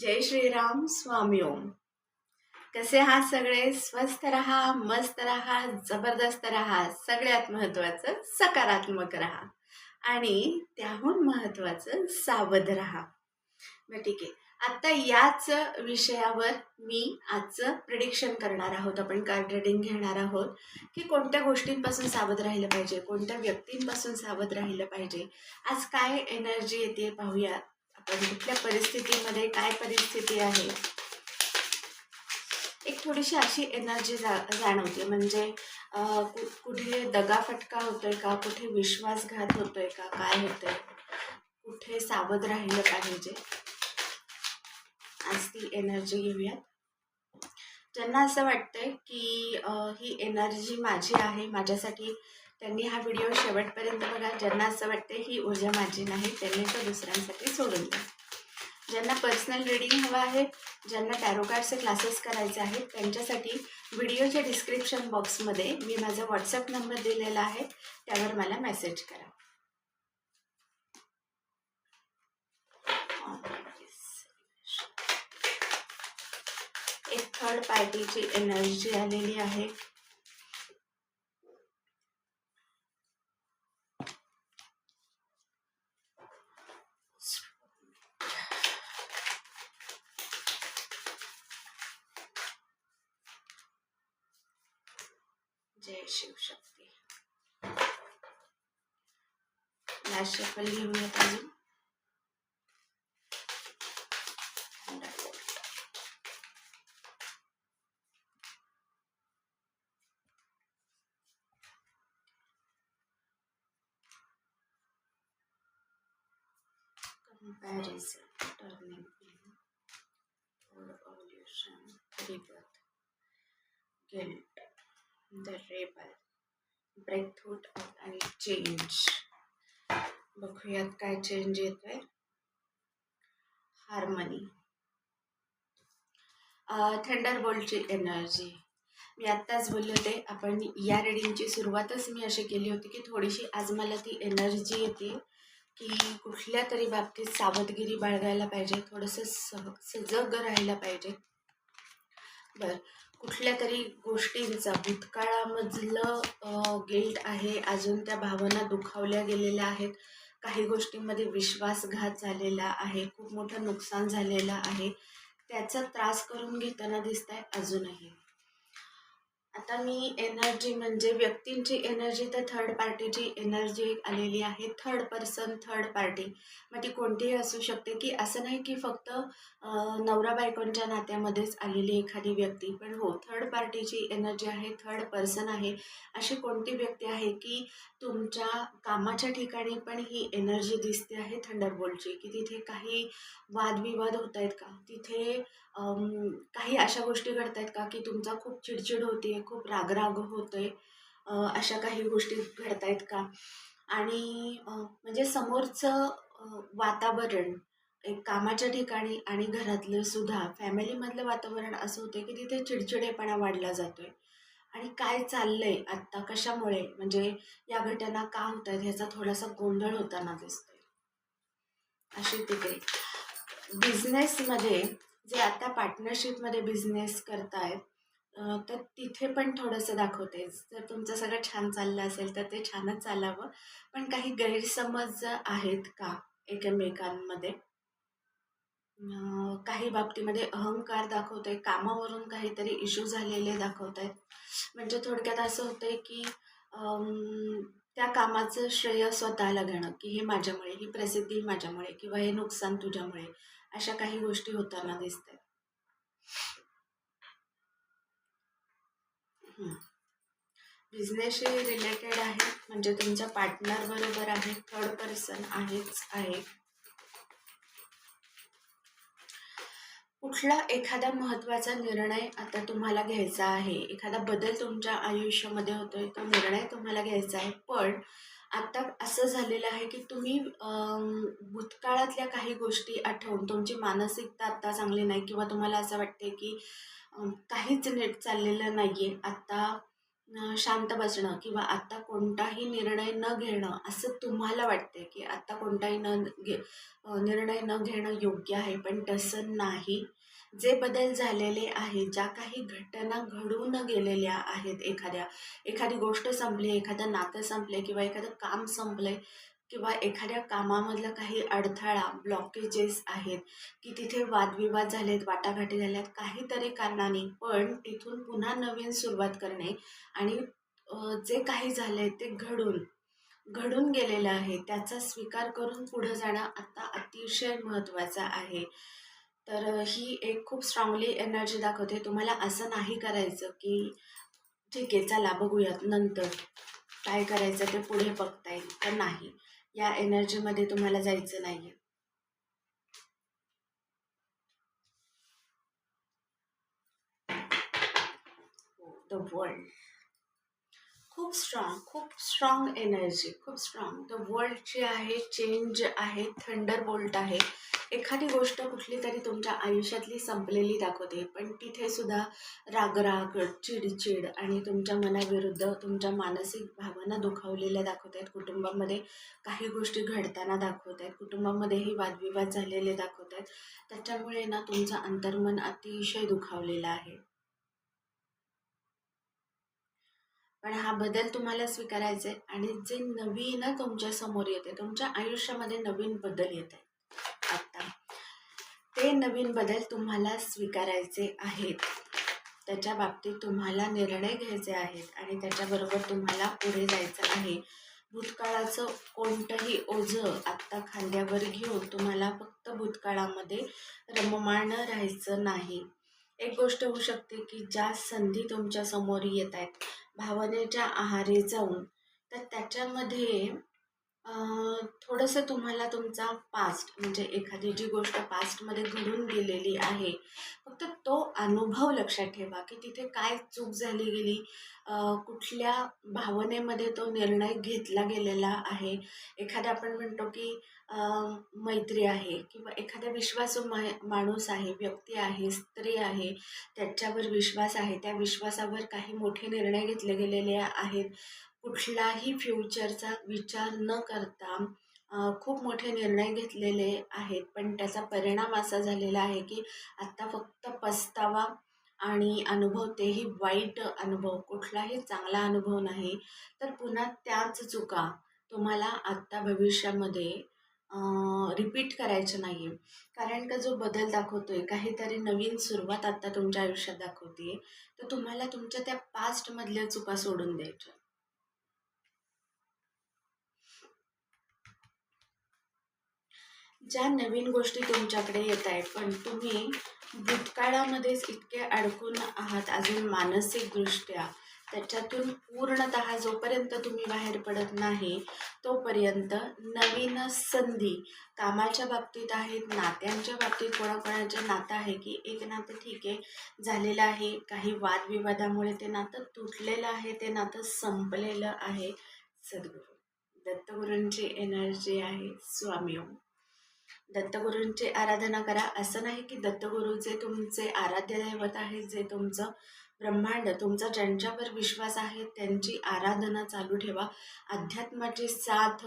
जय श्रीराम स्वामी ओम. कसे आहात सगळे? स्वस्थ रहा मस्त रहा जबरदस्त रहा सगळ्यात महत्त्वाचं सकारात्मक रहा. आणि त्याहून महत्त्वाचं सावध रहा. मग ठीक आहे. आता याच विषयावर मी आजचं प्रिडिक्शन करणार आहोत. आपण कार्ड रिडिंग घेणार आहोत की कोणत्या गोष्टींपासून सावध राहिलं पाहिजे? कोणत्या व्यक्तींपासून सावध राहिलं पाहिजे? आज काय एनर्जी येते पाहूयात. आपण कुठल्या परिस्थितीमध्ये काय परिस्थिती आहे? एक थोडीशी अशी एनर्जी जा जाणवते. म्हणजे कुठे दगाफटका होतोय का? कुठे विश्वासघात होतोय का? काय होतंय? कुठे सावध राहिलं पाहिजे? आज ती एनर्जी घेऊयात. ज्यांना असं वाटतंय की ही एनर्जी माझी आहे माझ्यासाठी त्यांनी हा व्हिडिओ शेवटपर्यंत बघा. ज्यांना असं वाटते ही ऊर्जा माझी नाही त्यांनी तो दुसऱ्यांसाठी सोडून द्या. ज्यांना पर्सनल रीडिंग हवं आहे ज्यांना टॅरोकार्डचे क्लासेस करायचे आहेत त्यांच्यासाठी व्हिडिओच्या डिस्क्रिप्शन बॉक्समध्ये मी माझा व्हॉट्सअप नंबर दिलेला आहे. त्यावर मला मेसेज करा. एक थर्ड पार्टीची एनर्जी आलेली आहे जय शिवशक्ती लास्ट शफल घेऊयात अजून Paris turning point, or evolution, rebirth, guilt, the rebel, breakthrough आणि चेंज बघूयात काय चेंज येतोय हार्मनी थंडर बोल्टची एनर्जी मी आत्ताच बोलले होते आपण या रिडिंगची सुरुवातच मी अशी केली होती की थोडीशी आज मला ती एनर्जी येते. की कुठल्या तरी बाबतीत सावधगिरी बाळगायला पाहिजे थोडंसं सह सजग राहायला पाहिजे. बरं कुठल्या तरी गोष्टींचा भूतकाळामधलं गिल्ट आहे अजून त्या भावना दुखावल्या गेलेल्या आहेत काही गोष्टींमध्ये विश्वासघात झालेला आहे खूप मोठं नुकसान झालेलं आहे त्याचा त्रास करून घेताना दिसत आहे अजूनही. आता मी एनर्जी म्हणजे व्यक्तींची एनर्जी तर थर्ड पार्टीची एनर्जी आलेली आहे. थर्ड पर्सन थर्ड पार्टी मग ती कोणतीही असू शकते की असं नाही की फक्त नवरा बायकोंच्या नात्यामध्येच आलेली एखादी व्यक्ती. पण हो थर्ड पार्टीची एनर्जी आहे थर्ड पर्सन आहे. अशी कोणती व्यक्ती आहे की तुमच्या कामाच्या ठिकाणी पण ही एनर्जी दिसते आहे थंडरबोल्टची की तिथे काही वादविवाद होत आहेत का? तिथे काही अशा गोष्टी घडत आहेत का की तुमचा खूप चिडचिड होते खूप रागराग होतोय अशा काही गोष्टी घडत आहेत का? आणि म्हणजे समोरचं वातावरण एक कामाच्या ठिकाणी आणि घरातलं सुद्धा फॅमिलीमधलं वातावरण असं होतं की तिथे चिडचिडेपणा वाढला जातोय. आणि काय चाललंय आत्ता कशामुळे? म्हणजे या घटना का होत आहेत ह्याचा थोडासा गोंधळ होताना दिसतोय. अशी तिकडे. बिझनेसमध्ये जे आता पार्टनरशिपमध्ये बिझनेस करतायत तर तिथे पण थोडंसं दाखवते. जर तुमचं सगळं छान चाललं असेल तर ते छानच चालावं. पण काही गैरसमज आहेत का एकमेकांमध्ये? काही बाबतीमध्ये अहंकार दाखवतोय कामावरून काहीतरी इश्यू झालेले दाखवत आहेत म्हणजे थोडक्यात असं होतंय की त्या कामाचं श्रेय स्वतःला घेणं की हे माझ्यामुळे ही प्रसिद्धी माझ्यामुळे किंवा हे नुकसान तुझ्यामुळे अशा काही गोष्टी होताना दिसत आहेत बिझनेसशी रिलेटेड आहे म्हणजे तुमच्या पार्टनर बरोबर आहे थर्ड पर्सन आहेच आहे. कुठला एखादा महत्त्वाचा निर्णय आता तुम्हाला घ्यायचा आहे? एखादा बदल तुमच्या आयुष्यामध्ये होतोय तो निर्णय तुम्हाला घ्यायचा आहे. पण आता असं झालेलं आहे की तुम्ही भूतकाळातल्या काही गोष्टी आठवून तुमची मानसिकता आत्ता चांगली नाही किंवा तुम्हाला असं वाटते की काहीच नीट चाललेलं नाही आहे आत्ता शांत बसणं किंवा आत्ता कोणताही निर्णय न घेणं असं तुम्हाला वाटते की आत्ता कोणताही न घे निर्णय न घेणं योग्य आहे. पण तसं नाही. जे बदल झालेले आहेत ज्या काही घटना घडून गेलेल्या आहेत एखाद्या एखादी गोष्ट संपली एखादं नातं संपले किंवा एखादं काम संपले किंवा एखाद्या कामामधला काही अडथळा ब्लॉकेजेस आहेत की तिथे वादविवाद झालेत वाटाघाटी झाल्यात काहीतरी कारणाने. पण तिथून पुन्हा नवीन सुरुवात करणे आणि जे काही झालंय ते घडून घडून गेलेलं आहे त्याचा स्वीकार करून पुढं जाणं आता अतिशय महत्त्वाचं आहे. तर ही एक खूप स्ट्रॉंगली एनर्जी दाखवते. तुम्हाला असं नाही करायचं की ठीक आहे चला बघूयात नंतर काय करायचं ते पुढे बघता येईल. तर नाही या एनर्जीमध्ये तुम्हाला जायचं नाही आहे द वर्ल्ड खूप स्ट्रॉंग खूप स्ट्रॉंग एनर्जी खूप स्ट्रॉंग द वर्ल्ड जे आहे चेंज आहे थंडर बोल्ट आहे. एखादी गोष्ट कुठली तरी तुमच्या आयुष्यातली संपलेली दाखवते पण तिथे सुद्धा रागराग चिडचिड आणि तुमच्या मनाविरुद्ध तुमच्या मानसिक भावना दुखावलेल्या दाखवत आहेत कुटुंबामध्ये काही गोष्टी घडताना दाखवत आहेत कुटुंबामध्येही वादविवाद झालेले दाखवत आहेत त्याच्यामुळे ना तुमचं अंतर्मन अतिशय दुखावलेलं आहे. पण हा बदल तुम्हाला स्वीकारायचा आहे आणि जे नवीन तुमच्यासमोर येते तुमच्या आयुष्यामध्ये नवीन बदल येत आहेत आता ते नवीन बदल तुम्हाला स्वीकारायचे आहेत. त्याच्या बाबतीत तुम्हाला निर्णय घ्यायचे आहेत आणि त्याच्याबरोबर तुम्हाला पुढे जायचं आहे. भूतकाळाचं कोणतंही ओझं आत्ता खांद्यावर घेऊन तुम्हाला फक्त भूतकाळामध्ये रममाण राहायचं नाही. एक गोष्ट होऊ शकते की ज्या संधी तुमच्यासमोर येत आहेत. भावनेच्या आहारी जाऊन तर त्याच्यामध्ये थोडंसं तुम्हाला तुमचा पास्ट म्हणजे एखादी जी गोष्ट पास्टमध्ये घडून गेलेली आहे फक्त तो अनुभव लक्षात ठेवा की तिथे काय चूक झाली गेली कुठल्या भावनेमध्ये तो निर्णय घेतला गेलेला आहे. एखादा आपण म्हणतो की मैत्री आहे किंवा एखादा विश्वासू मा माणूस आहे व्यक्ती आहे स्त्री आहे त्याच्यावर विश्वास आहे त्या विश्वासावर काही मोठे निर्णय घेतले गेलेले आहेत. कुठलाही फ्युचरचा विचार न करता खूप मोठे निर्णय घेतलेले आहेत. पण त्याचा परिणाम असा झालेला आहे की आत्ता फक्त पस्तावा आणि अनुभव तेही वाईट अनुभव कुठलाही चांगला अनुभव नाही. तर पुन्हा त्याच चुका तुम्हाला आत्ता भविष्यामध्ये रिपीट करायचं नाही आहे कारण का जो बदल दाखवतो आहे काहीतरी नवीन सुरुवात आत्ता तुमच्या आयुष्यात दाखवते तर तुम्हाला तुमच्या त्या पास्टमधल्या चुका सोडून द्यायच्या ज्या नवीन गोष्टी तुमच्याकडे येत आहेत पण तुम्ही भूतकाळामध्येच इतके अडकून आहात अजून मानसिकदृष्ट्या त्याच्यातून पूर्णत जोपर्यंत तुम्ही बाहेर पडत नाही तोपर्यंत नवीन संधी कामाच्या बाबतीत आहेत नात्यांच्या बाबतीत कोणाकोणाचे नातं आहे की एक नातं ठीक आहे झालेलं आहे काही वादविवादामुळे ते नातं तुटलेलं आहे ते नातं संपलेलं आहे. सद्गुरू दत्तगुरूंची एनर्जी आहे स्वामी ओम. दत्तगुरूंची आराधना करा. असं नाही की दत्तगुरूचे तुमचे आराध्य दैवत आहेत जे तुमचं ब्रह्मांड तुमचा ज्यांच्यावर विश्वास आहे त्यांची आराधना चालू ठेवा. अध्यात्माची साथ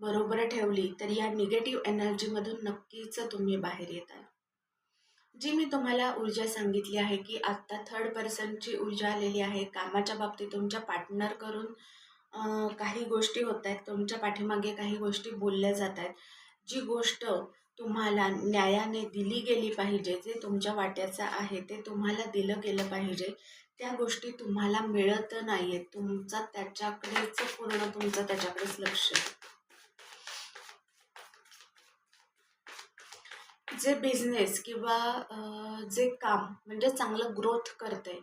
बरोबर ठेवली तर या निगेटिव्ह एनर्जीमधून नक्कीच तुम्ही बाहेर येताल जी मी तुम्हाला ऊर्जा सांगितली आहे की आत्ता थर्ड पर्सनची ऊर्जा आलेली आहे. कामाच्या बाबतीत तुमच्या पार्टनर करून काही गोष्टी होत आहेत. तुमच्या पाठीमागे काही गोष्टी बोलल्या जात आहेत. जी गोष्ट तुम्हाला न्यायाने दिली गेली पाहिजे जे तुमच्या वाट्याचं आहे ते तुम्हाला दिलं गेलं पाहिजे त्या गोष्टी तुम्हाला मिळत नाही आहेत तुमचा त्याच्याकडेच पूर्ण तुमचं त्याच्याकडेच लक्ष जे बिझनेस किंवा जे काम म्हणजे चांगलं ग्रोथ करते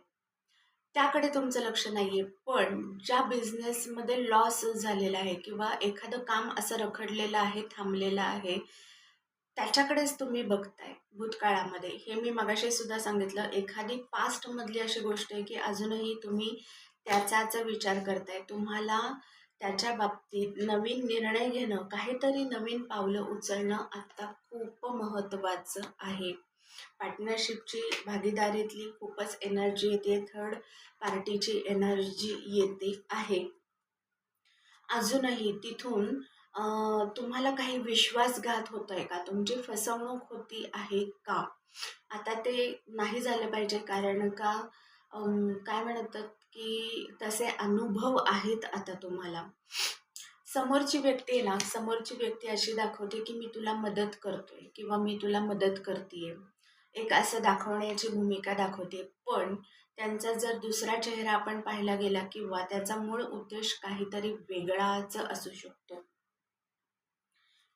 त्याकडे तुमचं लक्ष नाही आहे पण ज्या बिझनेसमध्ये लॉस झालेला आहे किंवा एखादं काम असं रखडलेलं आहे थांबलेलं आहे त्याच्याकडेच तुम्ही बघताय भूतकाळामध्ये. हे मी मगाशी सुद्धा सांगितलं. एखादी पास्टमधली अशी गोष्ट आहे की अजूनही तुम्ही त्याचाच विचार करताय. तुम्हाला त्याच्या बाबतीत नवीन निर्णय घेणं काहीतरी नवीन पावलं उचलणं आत्ता खूप महत्त्वाचं आहे. पार्टनरशिपची भागीदारीतली खूपच एनर्जी येते थर्ड पार्टीची एनर्जी येते आहे. अजूनही तिथून तुम्हाला काही विश्वासघात होत आहे का? तुमची फसवणूक होती आहे का? आता ते नाही झालं पाहिजे कारण का काय म्हणतात की तसे अनुभव आहेत आता तुम्हाला. समोरची व्यक्ती आहे ना समोरची व्यक्ती अशी दाखवते की मी तुला मदत करतोय किंवा मी तुला मदत करते एक असं दाखवण्याची भूमिका दाखवते. पण त्यांचा जर दुसरा चेहरा आपण पाहायला गेला किंवा त्याचा मूळ उद्देश काहीतरी वेगळाच असू शकतो.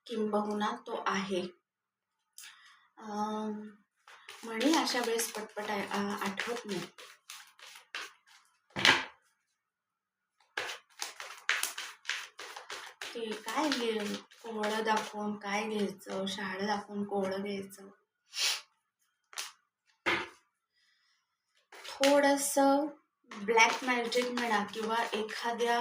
किंबहुना तो आहे. म्हणे म्हणी अशा वेळेस पटपट आठवत नाही. ते काय घे कोवळं दाखवून काय घ्यायचं? शाळं दाखवून कोवळं घ्यायचं? थोडंसं ब्लॅक मॅजिक म्हणा किंवा एखाद्या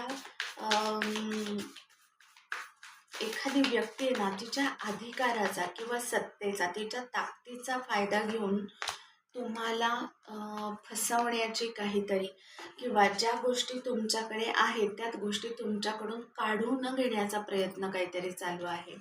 एखादी व्यक्ती आहे ना तिच्या अधिकाराचा किंवा सत्तेचा तिच्या ताकदीचा फायदा घेऊन तुम्हाला फसवण्याची काहीतरी किंवा ज्या गोष्टी तुमच्याकडे आहेत त्यात गोष्टी तुमच्याकडून काढून घेण्याचा प्रयत्न काहीतरी चालू आहे.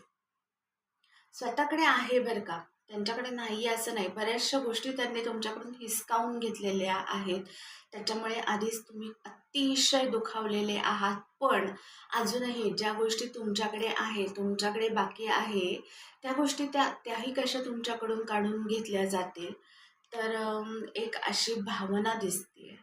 स्वतःकडे आहे बरं का. त्यांच्याकडे नाही असं नाही. बऱ्याचशा गोष्टी त्यांनी तुमच्याकडून हिसकावून घेतलेल्या आहेत. त्याच्यामुळे आधीच तुम्ही अतिशय दुखावलेले आहात. पण अजूनही ज्या गोष्टी तुमच्याकडे आहे तुमच्याकडे बाकी आहे त्या गोष्टी त्या त्याही कशा तुमच्याकडून काढून घेतल्या जातील? तर एक अशी भावना दिसते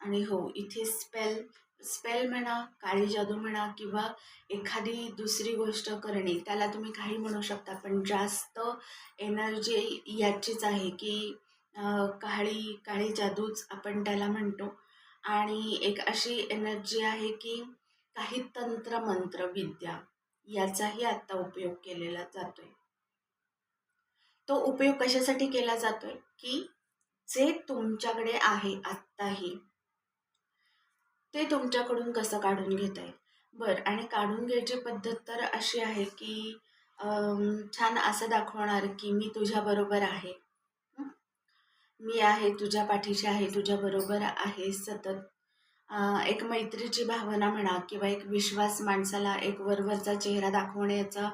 आणि हो इथे स्पेल स्पेल म्हणा काळी जादू म्हणा किंवा एखादी दुसरी गोष्ट करणे त्याला तुम्ही काही म्हणू शकता. पण जास्त एनर्जी याचीच आहे की काळी काळी जादूच आपण त्याला म्हणतो. आणि एक अशी एनर्जी आहे की काही तंत्र मंत्र विद्या याचाही आत्ता उपयोग केलेला जातोय. तो उपयोग कशासाठी केला जातोय? की जे तुमच्याकडे आहे आत्ताही ते तुमच्याकडून कसं काढून घेता येईल बरं आणि काढून घ्यायची पद्धत तर अशी आहे की छान असं दाखवणार की मी तुझ्याबरोबर आहे. मी आहे तुझ्या पाठीशी आहे तुझ्याबरोबर आहे सतत. एक मैत्रीची भावना म्हणा किंवा एक विश्वास माणसाला एक वरवरचा चेहरा दाखवण्याचा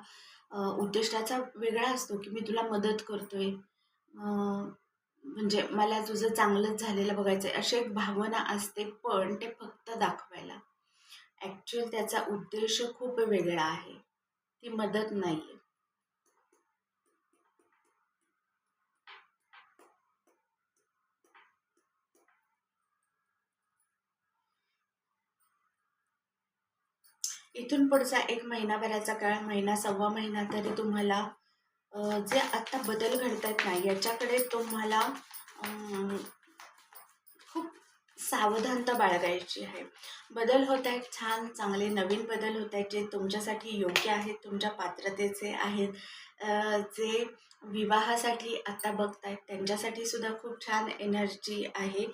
उद्दिष्टाचा वेगळा असतो की मी तुला मदत करतोय. म्हणजे मला तुझं चांगलंच झालेलं बघायचं आहे अशी एक भावना असते पण ते फक्त दाखवायला. ॲक्च्युअल त्याचा उद्देश खूप वेगळा आहे. ती मदत नाही आहे इथून पुढचा एक महिनाभराचा काळ महिना सव्वा महिना तरी तुम्हाला जे आत्ता बदल घडत आहेत ना याच्याकडे तुम्हाला खूप सावधानता बाळगायची आहे. बदल होत आहेत छान चांगले नवीन बदल होत आहेत जे तुमच्यासाठी योग्य आहेत तुमच्या पात्रतेचे आहेत. जे विवाहासाठी आता बघतायत त्यांच्यासाठी सुद्धा खूप छान एनर्जी आहे.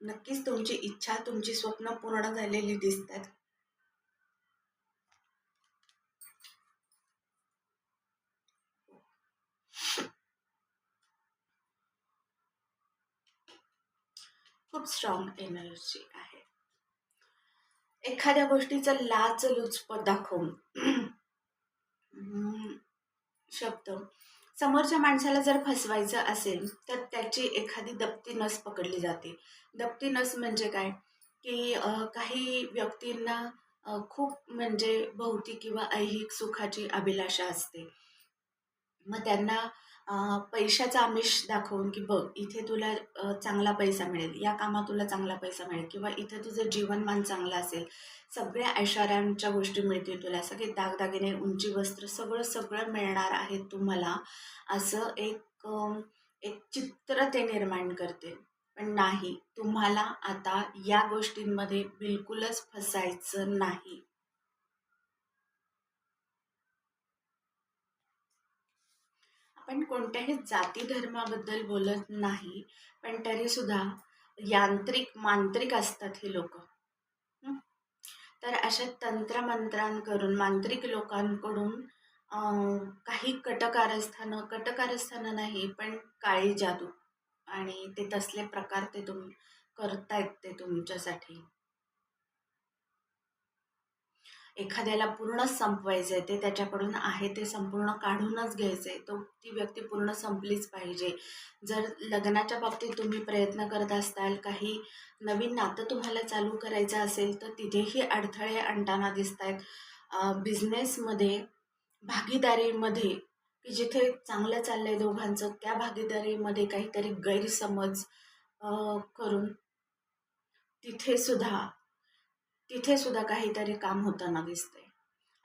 नक्कीच तुमची इच्छा तुमची स्वप्न पूर्ण झालेली दिसतात. खूप स्ट्रॉंग एनर्जी आहे. एखाद्या गोष्टीचं लाच लुचपत दाखवून शब्द. समोरच्या माणसाला जर फसवायचं असेल तर त्याची एखादी दप्ती नस पकडली जाते. दप्ती नस म्हणजे काय? की काही व्यक्तींना खूप म्हणजे भौतिक किंवा ऐहिक सुखाची अभिलाषा असते. मग त्यांना पैशाचं आमिष दाखवून की बघ इथे तुला चांगला पैसा मिळेल या कामात तुला चांगला पैसा मिळेल किंवा इथे तुझं जीवनमान चांगलं असेल सगळ्या ऐश्वर्यांच्या गोष्टी मिळतील तुला सगळे दागदागिने उंची वस्त्र सगळं सगळं मिळणार आहे तुम्हाला असं एक एक चित्र ते निर्माण करते. पण नाही तुम्हाला आता या गोष्टींमध्ये बिलकुलच फसायचं नाही. आपण कोणत्याही जाती धर्माबद्दल बोलत नाही पण तरी सुद्धा यांत्रिक मांत्रिक असतात हे लोक. तर अशा तंत्रमंत्रांकडून मांत्रिक लोकांकडून काही कटकारस्थानं कटकारस्थानं नाही पण काळी जादू. आणि ते तसले प्रकार ते तुम करतायत ते तुमच्यासाठी. एखाद्याला पूर्ण संपवायचं आहे ते त्याच्याकडून आहे ते संपूर्ण काढूनच घ्यायचं आहे तो ती व्यक्ती पूर्ण संपलीच पाहिजे. जर लग्नाच्या बाबतीत तुम्ही प्रयत्न करत असताल काही नवीन नातं तुम्हाला चालू करायचं असेल तर तिथेही अडथळे आणताना दिसत आहेत बिझनेसमध्ये भागीदारीमध्ये की जिथे चांगलं चाललं आहे दोघांचं त्या भागीदारीमध्ये काहीतरी गैरसमज करून तिथे सुद्धा तिथे सुद्धा काहीतरी काम होताना दिसतंय.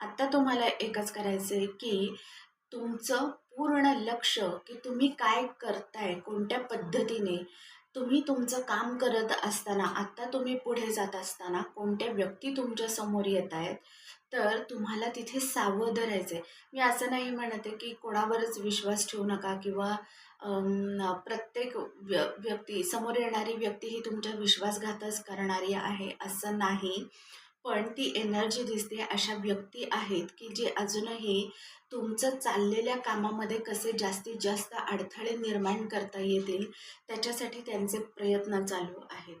आत्ता तुम्हाला एकच करायचं आहे की तुमचं पूर्ण लक्ष की तुम्ही काय करताय कोणत्या पद्धतीने तुम्ही तुमचं काम करत असताना आत्ता तुम्ही पुढे जात असताना कोणत्या व्यक्ती तुमच्यासमोर येत आहेत तर तुम्हाला तिथे सावध राहायचं आहे मी असं नाही म्हणत आहे की कोणावरच विश्वास ठेवू नका किंवा प्रत्येक व्य व्यक्ती समोर येणारी व्यक्ती ही तुमच्या विश्वासघातच करणारी आहे असं नाही. पण ती एनर्जी दिसते अशा व्यक्ती आहेत की जे अजूनही तुमचं चाललेल्या कामामध्ये कसे जास्तीत जास्त अडथळे निर्माण करता येतील त्याच्यासाठी त्यांचे प्रयत्न चालू आहेत.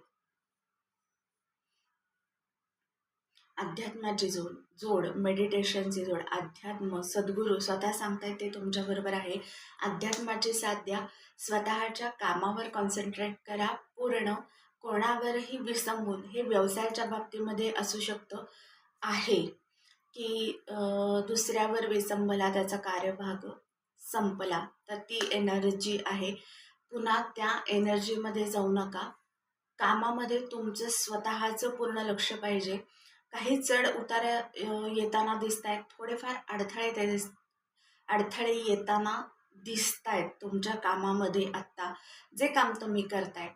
अध्यात्माची जोड जोड मेडिटेशनची जोड अध्यात्म सद्गुरू स्वतः सांगतायत ते तुमच्याबरोबर आहे. अध्यात्माची साथ द्या स्वतःच्या कामावर कॉन्सन्ट्रेट करा पूर्ण कोणावरही विसंबून हे व्यवसायाच्या बाबतीमध्ये असू शकतं. आहे की दुसऱ्यावर विसंबला त्याचा कार्यभाग संपला तर ती एनर्जी आहे. पुन्हा त्या एनर्जीमध्ये जाऊ नका. कामामध्ये तुमचं स्वतःचं पूर्ण लक्ष पाहिजे. काही चढ उतार येताना दिसत आहेत थोडेफार अडथळे ते दिस अडथळे येताना दिसत आहेत तुमच्या कामामध्ये आत्ता. जे काम तुम्ही करताय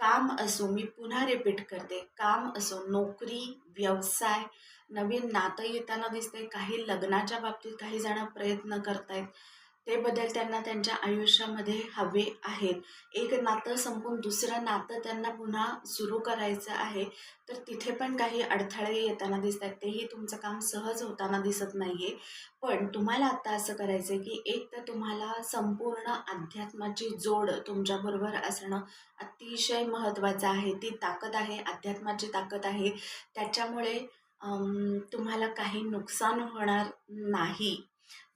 काम असो मी पुन्हा रिपीट करते. काम असो नोकरी व्यवसाय नवीन नातं येताना दिसते काही लग्नाच्या बाबतीत काही जण प्रयत्न करतायत. ते बदल त्यांना त्यांच्या आयुष्यामध्ये हवे आहेत. एक नातं संपून दुसरं नातं त्यांना पुन्हा सुरू करायचं आहे. तर तिथे पण काही अडथळे येताना दिसत आहेत तेही तुमचं काम सहज होताना दिसत नाही आहे पण तुम्हाला आत्ता असं करायचं आहे की एक तर तुम्हाला संपूर्ण अध्यात्माची जोड तुमच्याबरोबर असणं अतिशय महत्त्वाचं आहे. ती ताकद आहे अध्यात्माची ताकद आहे. त्याच्यामुळे तुम्हाला काही नुकसान होणार नाही.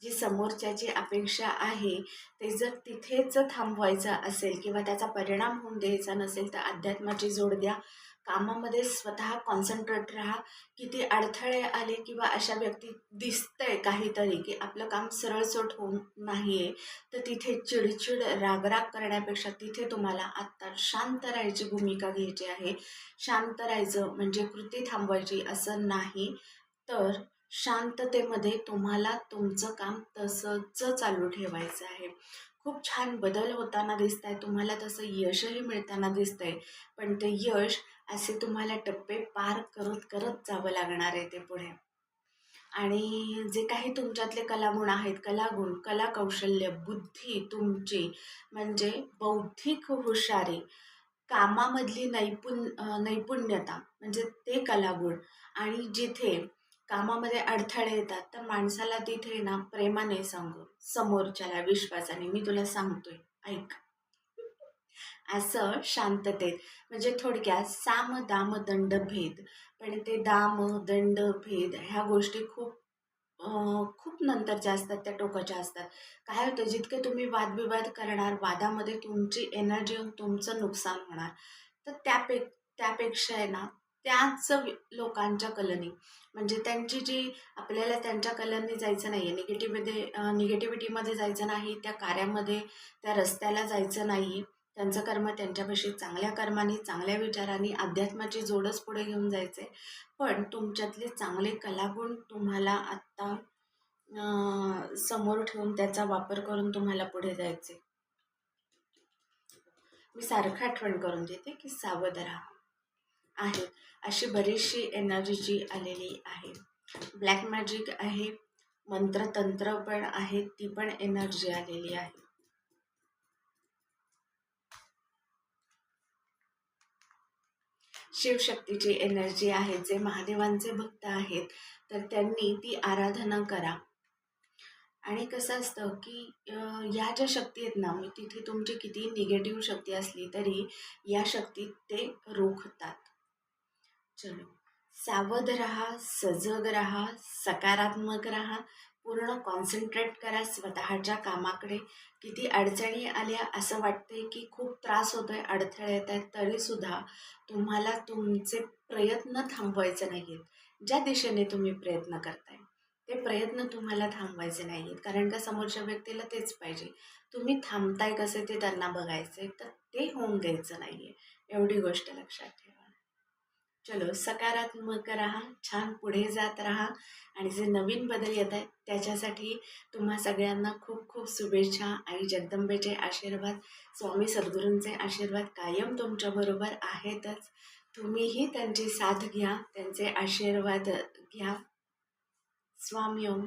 जी समोरच्याची अपेक्षा आहे ते जर तिथेच थांबवायचं असेल किंवा त्याचा परिणाम होऊन द्यायचा नसेल तर अध्यात्माची जोड द्या. कामामध्ये स्वतः कॉन्सन्ट्रेट राहा. किती अडथळे आले किंवा अशा व्यक्ती दिसतंय काहीतरी की आपलं काम सरळसोट होऊन नाही आहे तर तिथे चिडचिड रागराग करण्यापेक्षा तिथे तुम्हाला आत्ता शांत राहायची भूमिका घ्यायची आहे. शांत राहायचं म्हणजे कृती थांबवायची असं नाही. तर शांततेमध्ये तुम्हाला तुमचं काम तसंच चालू ठेवायचं आहे. खूप छान बदल होताना दिसत आहे तुम्हाला तसं यशही मिळताना दिसतं आहे पण ते यश असे तुम्हाला टप्पे पार करत करत जावं लागणार आहे ते पुढे. आणि जे काही तुमच्यातले कलागुण आहेत कलागुण कला कौशल्य बुद्धी तुमची म्हणजे बौद्धिक हुशारी कामामधली नैपुण नैपुण्यता म्हणजे ते कलागुण. आणि जिथे कामामध्ये अडथळे येतात तर माणसाला तिथे ना प्रेमाने सांगू समोरच्याला विश्वासाने. मी तुला सांगतोय ऐक. असं शांततेत म्हणजे थोडक्यात साम दाम दंड भेद. पण ते दाम दंड भेद ह्या गोष्टी खूप खूप नंतरच्या असतात त्या टोकाच्या असतात. काय होतं जितके तुम्ही वादविवाद करणार वादामध्ये तुमची एनर्जी तुमचं नुकसान होणार तर त्यापे त्यापेक्षा आहे ना त्याच लोकांच्या कलनी. म्हणजे त्यांची जी आपल्याला त्यांच्या कलनी जायचं नाही आहे निगेटिव्हमध्ये निगेटिव्हिटीमध्ये जायचं नाही त्या कार्यामध्ये त्या रस्त्याला जायचं नाही. त्यांचं कर्म त्यांच्यापाशी चांगल्या कर्माने चांगल्या विचारांनी अध्यात्माची जोडच पुढे घेऊन जायचं आहे पण तुमच्यातले चांगले कलागुण तुम्हाला आत्ता समोर ठेवून त्याचा वापर करून तुम्हाला पुढे जायचे मी सारखं आठवण करून देते की सावध राहा. आहे. अशी बरीचशी एनर्जी आलेली आहे. ब्लॅक मॅजिक आहे. मंत्रतंत्र पण आहे. ती पण एनर्जी आलेली आहे. शिवशक्तीची एनर्जी आहे. जे महादेवांचे भक्त आहेत तर त्यांनी ती आराधना करा. आणि कसं असतं की या ज्या शक्ती आहेत ना मी तिथे तुमची किती निगेटिव्ह शक्ती असली तरी या शक्तीत ते रोखतात. चलो. सावध राहा सजग राहा सकारात्मक राहा पूर्ण कॉन्सन्ट्रेट करा स्वतःच्या कामाकडे. किती अडचणी आल्या असं वाटतंय की खूप त्रास होतोय अडथळे येत आहेत तरीसुद्धा तुम्हाला तुमचे प्रयत्न थांबवायचे नाही आहेत ज्या दिशेने तुम्ही प्रयत्न करताय ते प्रयत्न तुम्हाला थांबवायचे नाही आहेत कारण का समोरच्या व्यक्तीला तेच पाहिजे. तुम्ही थांबताय कसे ते त्यांना बघायचे तर ते होऊन द्यायचं नाही आहे एवढी गोष्ट लक्षात ठेवा. चलो सकारात्मक राहा छान पुढे जात राहा. आणि जे नवीन बदल येत आहेत त्याच्यासाठी तुम्हा सगळ्यांना खूप खूप शुभेच्छा. आई जगदंबेचे आशीर्वाद स्वामी सद्गुरूंचे आशीर्वाद कायम तुमच्याबरोबर आहेतच. तुम्हीही त्यांची साथ घ्या त्यांचे आशीर्वाद घ्या. स्वामी ओम.